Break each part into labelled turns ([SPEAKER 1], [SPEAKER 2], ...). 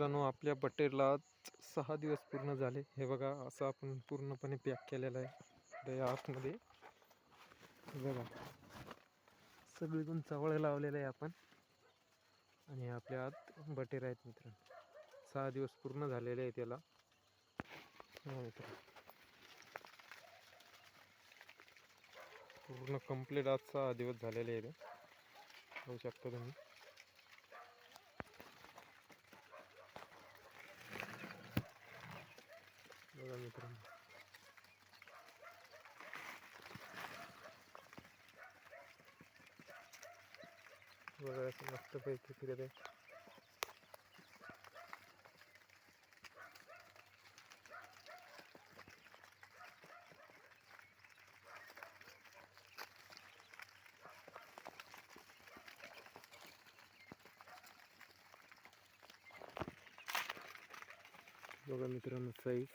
[SPEAKER 1] मित्रांनो आपल्या बटेरला सहा दिवस पूर्ण झाले. हे बघा असं आपण पूर्णपणे पॅक केलेलं आहे. ते आतमध्ये. बघा. सगळीकडून चवळे लावलेलं आहे आपण. आणि आपल्या आत बटेर आहेत मित्रांनो. सहा दिवस पूर्ण झालेले आहे त्याला. हो हा मित्र पूर्ण कंप्लीट आज सहा दिवस झालेले आहे ते. शकता तुम्ही. बघा मित्रांनो. बघा असं मस्तपैकी फिरत आहे बघा मित्रांनो साईज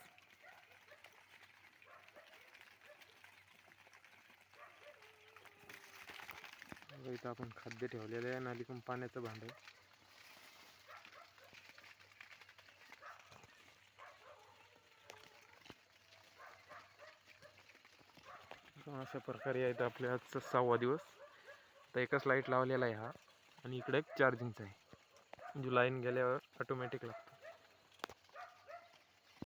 [SPEAKER 1] बघा इथं आपण खाद्य ठेवलेलं आहे नालिकून पाण्याचं भांड. आहे अशा प्रकारे आहे आपल्या आजचा सहावा दिवस. तर एकच लाइट लावलेला आहे हा आणि इकडे एक चार्जिंगचा आहे. म्हणजे जो लाईन गेल्यावर ऑटोमॅटिक लागतो.